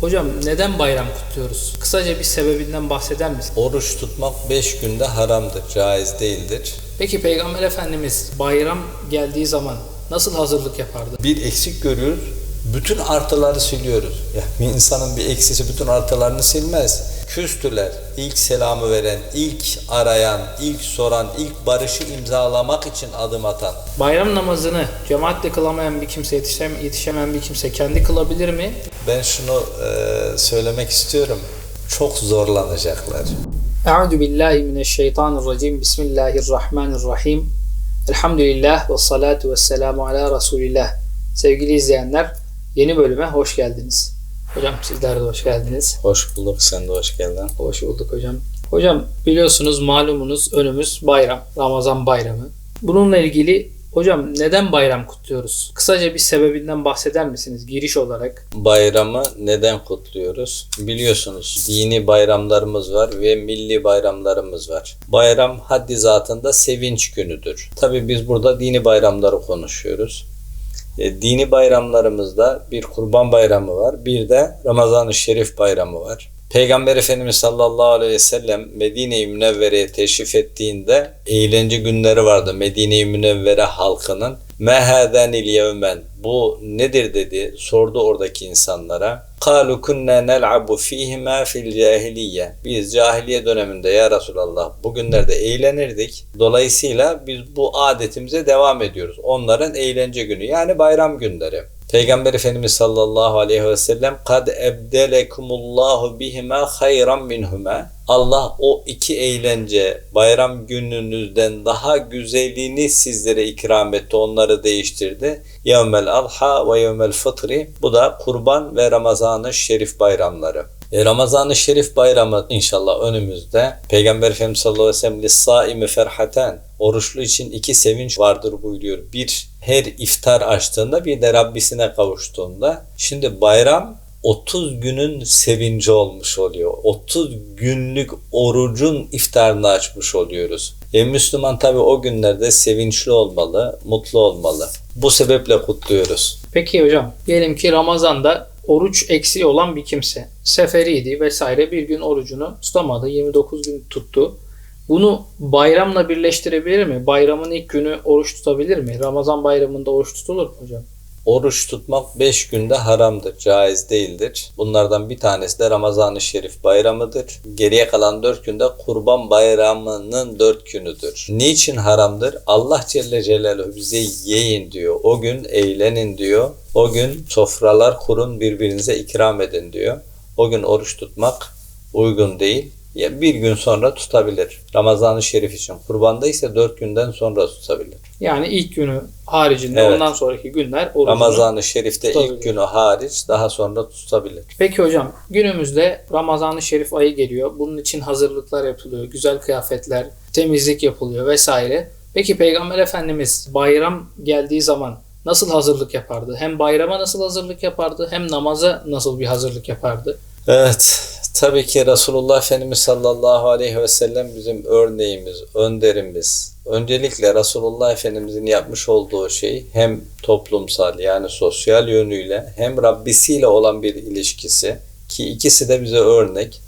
Hocam neden bayram kutluyoruz? Kısaca bir sebebinden bahseder misin? Oruç tutmak 5 günde haramdır, caiz değildir. Peki Peygamber Efendimiz bayram geldiği zaman nasıl hazırlık yapardı? Bir eksik görüyoruz, bütün artıları siliyoruz. Ya bir insanın bir eksisi bütün artılarını silmez. Küstüler, ilk selamı veren, ilk arayan, ilk soran, ilk barışı imzalamak için adım atan. Bayram namazını cemaatle kılamayan bir kimse, yetişem, yetişemeyen bir kimse kendi kılabilir mi? Ben şunu e, söylemek istiyorum, çok zorlanacaklar. Euzu billahi mineşşeytanirracim. Bismillahirrahmanirrahim. Elhamdülillah ve salatu ve selamu ala Resulillah. Sevgili izleyenler, yeni bölüme hoş geldiniz. Hocam sizler de hoş geldiniz. Hoş bulduk, sen de hoş geldin. Hoş bulduk hocam. Hocam biliyorsunuz malumunuz önümüz bayram, Ramazan bayramı. Bununla ilgili hocam neden bayram kutluyoruz? Kısaca bir sebebinden bahseder misiniz giriş olarak? Bayramı neden kutluyoruz? Biliyorsunuz dini bayramlarımız var ve milli bayramlarımız var. Bayram haddi zatında sevinç günüdür. Tabi biz burada dini bayramları konuşuyoruz. E, dini bayramlarımızda bir kurban bayramı var, bir de Ramazan-ı Şerif bayramı var. Peygamber Efendimiz sallallahu aleyhi ve sellem Medine-i Münevvere'ye teşrif ettiğinde eğlence günleri vardı Medine-i Münevvere halkının. Mehadenil yevmen bu nedir dedi sordu oradaki insanlara. Kalu kunna nel'abu fihima fil cahiliye. Biz cahiliye döneminde ya Resulallah bugünlerde eğlenirdik. Dolayısıyla biz bu adetimize devam ediyoruz. Onların eğlence günü yani bayram günleri. Peygamber Efendimiz sallallahu aleyhi ve sellem kad ebdelekumullahu bihima hayran minhuma. Allah o iki eğlence bayram gününüzden daha güzelini sizlere ikram etti. Onları değiştirdi. Yevmel adha ve yevmel fıtri. Bu da kurban ve Ramazan-ı Şerif bayramları. E, Ramazan-ı Şerif bayramı inşallah önümüzde. Peygamber Efendimiz sallallahu aleyhi ve sellem lissaimi ferhaten. Oruçlu için iki sevinç vardır buyuruyor. Bir her iftar açtığında bir de Rabbisine kavuştuğunda. Şimdi bayram 30 günün sevinci olmuş oluyor. 30 günlük orucun iftarını açmış oluyoruz. E, Müslüman tabi o günlerde sevinçli olmalı, mutlu olmalı. Bu sebeple kutluyoruz. Peki hocam diyelim ki Ramazan'da oruç eksiği olan bir kimse seferiydi vesaire bir gün orucunu tutamadı 29 gün tuttu. Bunu bayramla birleştirebilir mi? Bayramın ilk günü oruç tutabilir mi? Ramazan bayramında oruç tutulur mu hocam? Oruç tutmak 5 günde haramdır, caiz değildir. Bunlardan bir tanesi de Ramazan-ı Şerif bayramıdır. Geriye kalan 4 günde Kurban Bayramı'nın 4 günüdür. Niçin haramdır? Allah Celle Celaluhu bize yiyin diyor. O gün eğlenin diyor. O gün sofralar kurun birbirinize ikram edin diyor. O gün oruç tutmak uygun değil. Bir gün sonra tutabilir. Ramazan-ı Şerif için. Kurbanda ise 4 günden sonra tutabilir. Yani ilk günü haricinde Evet. ondan sonraki günler orucunu Ramazan-ı Şerif'te tutabilir. ilk günü hariç daha sonra tutabilir. Peki hocam günümüzde Ramazan-ı Şerif ayı geliyor. Bunun için hazırlıklar yapılıyor. Güzel kıyafetler, temizlik yapılıyor vesaire. Peki Peygamber Efendimiz bayram geldiği zaman nasıl hazırlık yapardı? Hem bayrama nasıl hazırlık yapardı hem namaza nasıl bir hazırlık yapardı? Evet, tabii ki Resulullah Efendimiz sallallahu aleyhi ve sellem bizim örneğimiz, önderimiz. Öncelikle Resulullah Efendimizin yapmış olduğu şey hem toplumsal yani sosyal yönüyle hem Rabbisiyle olan bir ilişkisi ki ikisi de bize örnek.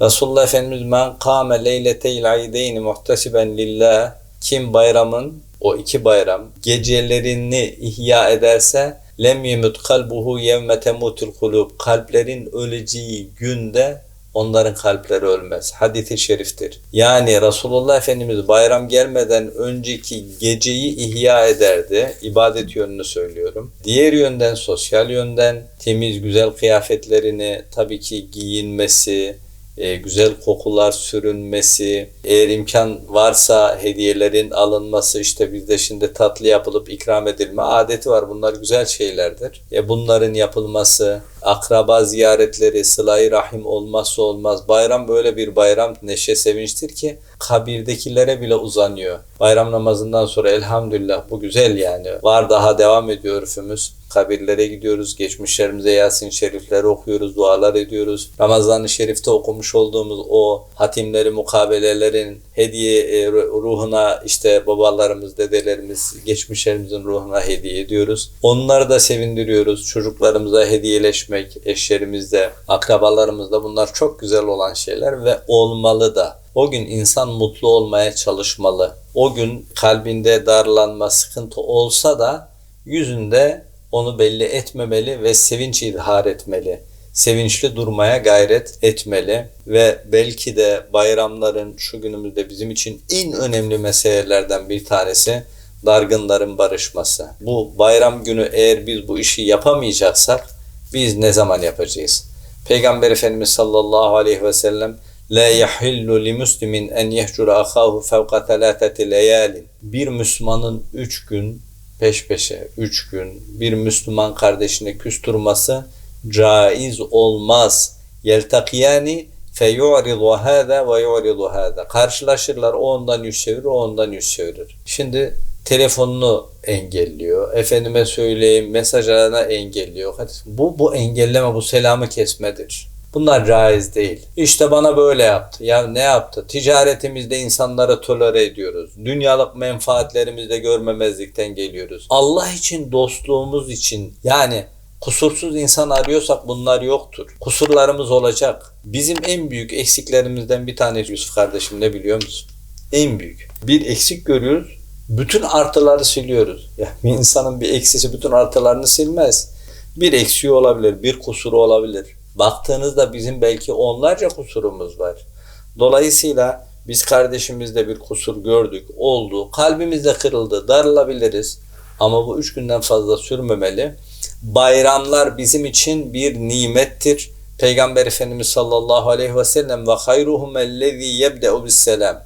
Resulullah Efendimiz men kâme leyleteyl aydeyni muhtesiben lillah kim bayramın o iki bayram gecelerini ihya ederse lem yemut kalbuhu yevme temutul kulub kalplerin öleceği günde onların kalpleri ölmez. Hadis-i şeriftir. Yani Resulullah Efendimiz bayram gelmeden önceki geceyi ihya ederdi. İbadet yönünü söylüyorum. Diğer yönden, sosyal yönden temiz, güzel kıyafetlerini tabii ki giyinmesi, e, güzel kokular sürünmesi, eğer imkan varsa hediyelerin alınması, işte bizde şimdi tatlı yapılıp ikram edilme adeti var. Bunlar güzel şeylerdir. E, bunların yapılması, akraba ziyaretleri, sıla rahim olmazsa olmaz. Bayram böyle bir bayram, neşe, sevinçtir ki kabirdekilere bile uzanıyor. Bayram namazından sonra elhamdülillah bu güzel yani. Var daha devam ediyor örfümüz. Kabirlere gidiyoruz, geçmişlerimize Yasin şerifleri okuyoruz, dualar ediyoruz. Ramazan-ı Şerif'te okumuş olduğumuz o hatimleri, mukabelelerin hediye e, ruhuna işte babalarımız, dedelerimiz, geçmişlerimizin ruhuna hediye ediyoruz. Onları da sevindiriyoruz. Çocuklarımıza hediyeleşme, görüşmek eşlerimizle, akrabalarımızla bunlar çok güzel olan şeyler ve olmalı da. O gün insan mutlu olmaya çalışmalı. O gün kalbinde darlanma, sıkıntı olsa da yüzünde onu belli etmemeli ve sevinç izhar etmeli. Sevinçli durmaya gayret etmeli ve belki de bayramların şu günümüzde bizim için en önemli meselelerden bir tanesi dargınların barışması. Bu bayram günü eğer biz bu işi yapamayacaksak biz ne zaman yapacağız? Peygamber Efendimiz sallallahu aleyhi ve sellem La yahillu li muslimin en yehcura ahahu fevka telateti leyalin. Bir Müslümanın üç gün peş peşe, üç gün bir Müslüman kardeşine küstürması caiz olmaz. Yeltakiyani feyu'ridu hâzâ ve yu'ridu hâzâ. Karşılaşırlar, o ondan yüz çevirir, o ondan yüz çevirir. Şimdi telefonunu engelliyor. Efendime söyleyeyim mesajlarına engelliyor. Hadi, bu, bu engelleme, bu selamı kesmedir. Bunlar caiz değil. İşte bana böyle yaptı. Ya ne yaptı? Ticaretimizde insanları tolere ediyoruz. Dünyalık menfaatlerimizde görmemezlikten geliyoruz. Allah için, dostluğumuz için yani kusursuz insan arıyorsak bunlar yoktur. Kusurlarımız olacak. Bizim en büyük eksiklerimizden bir tanesi Yusuf kardeşim ne biliyor musun? En büyük. Bir eksik görüyoruz. Bütün artıları siliyoruz. Ya bir insanın bir eksisi bütün artılarını silmez. Bir eksiği olabilir, bir kusuru olabilir. Baktığınızda bizim belki onlarca kusurumuz var. Dolayısıyla biz kardeşimizde bir kusur gördük, oldu, kalbimizde kırıldı, darılabiliriz. Ama bu üç günden fazla sürmemeli. Bayramlar bizim için bir nimettir. Peygamber Efendimiz sallallahu aleyhi ve sellem ve hayruhum ellezî yebde'u bisselam.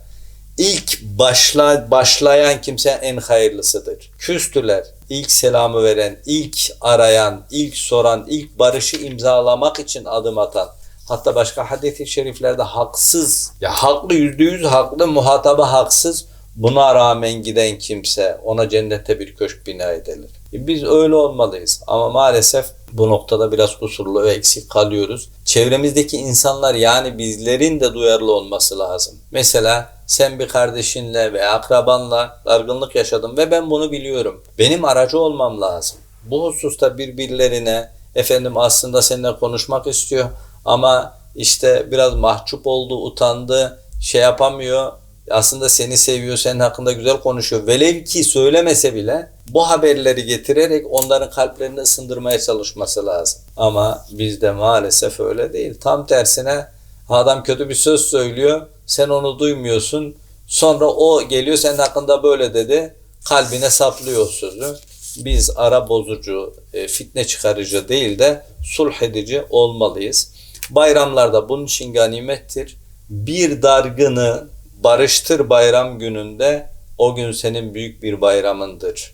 İlk başla, başlayan kimse en hayırlısıdır. Küstüler. İlk selamı veren, ilk arayan, ilk soran, ilk barışı imzalamak için adım atan. Hatta başka hadis-i şeriflerde haksız, ya haklı yüzde yüz haklı, muhataba haksız. Buna rağmen giden kimse ona cennette bir köşk bina edilir. E Biz öyle olmalıyız ama maalesef bu noktada biraz kusurlu ve eksik kalıyoruz. Çevremizdeki insanlar yani bizlerin de duyarlı olması lazım. Mesela sen bir kardeşinle ve akrabanla dargınlık yaşadın ve ben bunu biliyorum. Benim aracı olmam lazım. Bu hususta birbirlerine efendim aslında seninle konuşmak istiyor ama işte biraz mahcup oldu, utandı, şey yapamıyor. Aslında seni seviyor, senin hakkında güzel konuşuyor. Velev ki söylemese bile bu haberleri getirerek onların kalplerini ısındırmaya çalışması lazım. Ama bizde maalesef öyle değil. Tam tersine adam kötü bir söz söylüyor, sen onu duymuyorsun. Sonra o geliyor senin hakkında böyle dedi, kalbine saplıyor sözü. Biz ara bozucu, e, fitne çıkarıcı değil de sulh edici olmalıyız. Bayramlarda bunun için ganimettir. Bir dargını barıştır bayram gününde o gün senin büyük bir bayramındır.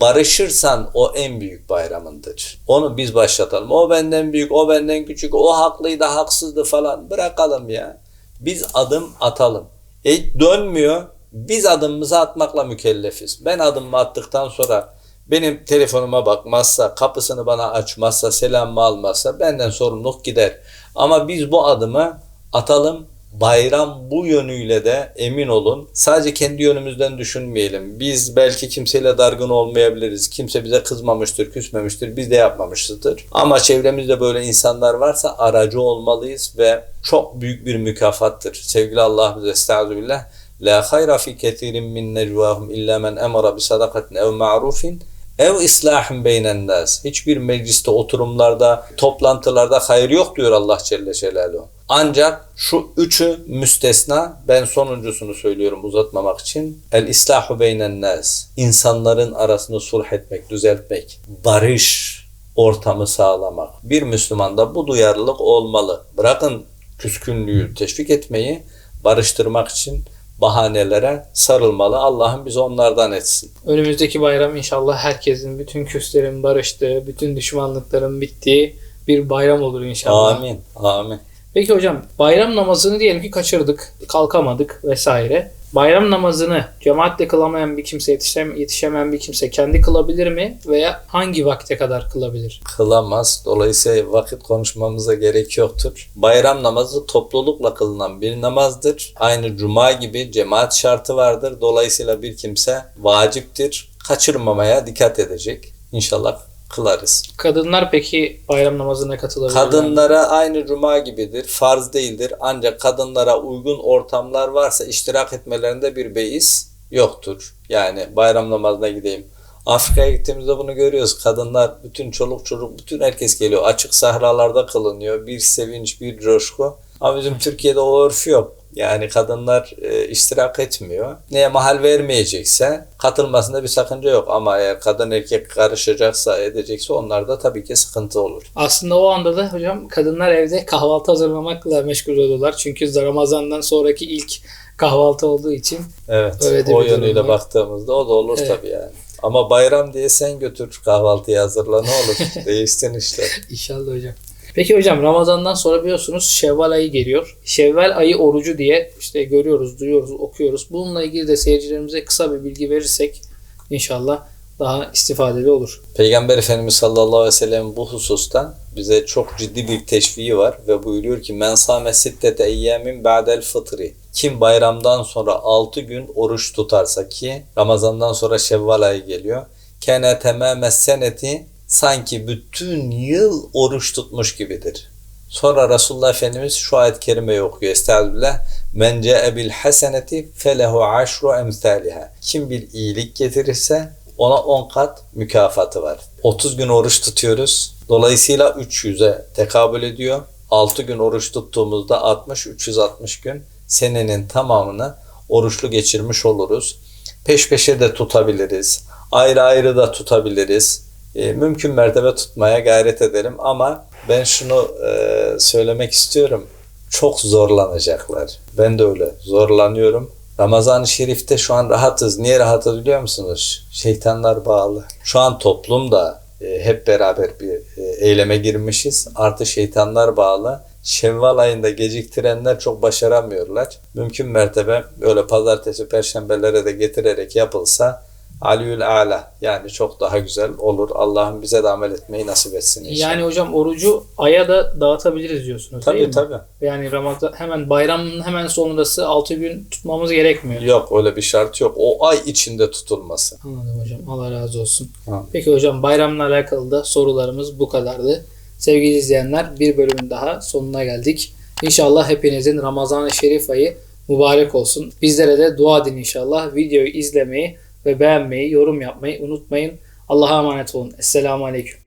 Barışırsan o en büyük bayramındır. Onu biz başlatalım. O benden büyük, o benden küçük, o haklıydı, haksızdı falan. Bırakalım ya. Biz adım atalım. E dönmüyor. Biz adımımızı atmakla mükellefiz. Ben adımımı attıktan sonra benim telefonuma bakmazsa, kapısını bana açmazsa, selamımı almazsa benden sorumluluk gider. Ama biz bu adımı atalım. Bayram bu yönüyle de emin olun. Sadece kendi yönümüzden düşünmeyelim. Biz belki kimseyle dargın olmayabiliriz. Kimse bize kızmamıştır, küsmemiştir. Biz de yapmamışızdır. Ama çevremizde böyle insanlar varsa aracı olmalıyız ve çok büyük bir mükafattır. Sevgili Allah bize estağfirullah. La hayra fi ketirin min necvahum illa men emara bi sadakatin ev ma'rufin ev islahın beynen nas. Hiçbir mecliste, oturumlarda, toplantılarda hayır yok diyor Allah Celle Celaluhu. Ancak şu üçü müstesna. Ben sonuncusunu söylüyorum uzatmamak için. El islahu beynen nas. İnsanların arasını sulh etmek, düzeltmek, barış ortamı sağlamak. Bir Müslümanda bu duyarlılık olmalı. Bırakın küskünlüğü teşvik etmeyi, barıştırmak için bahanelere sarılmalı. Allah'ım bizi onlardan etsin. Önümüzdeki bayram inşallah herkesin, bütün küslerin barıştığı, bütün düşmanlıkların bittiği bir bayram olur inşallah. Amin. Amin. Peki hocam bayram namazını diyelim ki kaçırdık, kalkamadık vesaire. Bayram namazını cemaatle kılamayan bir kimse, yetişem, yetişemeyen bir kimse kendi kılabilir mi veya hangi vakte kadar kılabilir? Kılamaz. Dolayısıyla vakit konuşmamıza gerek yoktur. Bayram namazı toplulukla kılınan bir namazdır. Aynı cuma gibi cemaat şartı vardır. Dolayısıyla bir kimse vaciptir. Kaçırmamaya dikkat edecek. İnşallah kılarız. Kadınlar peki bayram namazına katılabilir mi? Kadınlara aynı cuma gibidir. Farz değildir. Ancak kadınlara uygun ortamlar varsa iştirak etmelerinde bir beis yoktur. Yani bayram namazına gideyim. Afrika'ya gittiğimizde bunu görüyoruz. Kadınlar, bütün çoluk çocuk, bütün herkes geliyor. Açık sahralarda kılınıyor. Bir sevinç, bir coşku. Ama bizim Türkiye'de o örf yok. Yani kadınlar e, iştirak etmiyor. Neye mahal vermeyecekse katılmasında bir sakınca yok. Ama eğer kadın erkek karışacaksa, edecekse onlarda tabii ki sıkıntı olur. Aslında o anda da hocam kadınlar evde kahvaltı hazırlamakla meşgul oluyorlar. Çünkü Ramazan'dan sonraki ilk kahvaltı olduğu için Evet. Öyle de o yönüyle var. baktığımızda o da olur Evet. tabii yani. Ama bayram diye sen götür kahvaltıyı hazırla ne olur. Değişsin işte. İnşallah hocam. Peki hocam Ramazan'dan sonra biliyorsunuz Şevval ayı geliyor. Şevval ayı orucu diye işte görüyoruz, duyuyoruz, okuyoruz. Bununla ilgili de seyircilerimize kısa bir bilgi verirsek inşallah daha istifadeli olur. Peygamber Efendimiz sallallahu aleyhi ve sellem bu hususta bize çok ciddi bir teşviği var ve buyuruyor ki men sâme sittete eyyamin ba'del fıtri. Kim bayramdan sonra 6 gün oruç tutarsa ki Ramazandan sonra Şevval ayı geliyor. Kene temame seneti sanki bütün yıl oruç tutmuş gibidir. Sonra Resulullah Efendimiz şu ayet-i kerimeyi okuyor. Estağfirullah. Men ce'e bil haseneti felehu aşru emsaliha. Kim bir iyilik getirirse ona 10 kat mükafatı var. 30 gün oruç tutuyoruz. Dolayısıyla 300'e tekabül ediyor. 6 gün oruç tuttuğumuzda 60 360 gün senenin tamamını oruçlu geçirmiş oluruz. Peş peşe de tutabiliriz. Ayrı ayrı da tutabiliriz. E, mümkün mertebe tutmaya gayret edelim ama ben şunu e, söylemek istiyorum. Çok zorlanacaklar. Ben de öyle zorlanıyorum. Ramazan-ı Şerif'te şu an rahatız. Niye rahatız biliyor musunuz? Şeytanlar bağlı. Şu an toplumda e, hep beraber bir e, eyleme girmişiz. Artı şeytanlar bağlı. Şevval ayında geciktirenler çok başaramıyorlar. Mümkün mertebe böyle pazartesi, perşembelere de getirerek yapılsa Aliül Ala yani çok daha güzel olur. Allah'ım bize de amel etmeyi nasip etsin inşallah. Yani hocam orucu aya da dağıtabiliriz diyorsunuz değil tabii mi? tabii. Yani Ramazan hemen bayramın hemen sonrası 6 gün tutmamız gerekmiyor. Yok öyle bir şart yok. O ay içinde tutulması. Anladım hocam. Allah razı olsun. Ha. Peki hocam bayramla alakalı da sorularımız bu kadardı. Sevgili izleyenler bir bölümün daha sonuna geldik. İnşallah hepinizin Ramazan-ı Şerif ayı mübarek olsun. Bizlere de dua edin inşallah. Videoyu izlemeyi ve beğenmeyi, yorum yapmayı unutmayın. Allah'a emanet olun. Esselamu Aleyküm.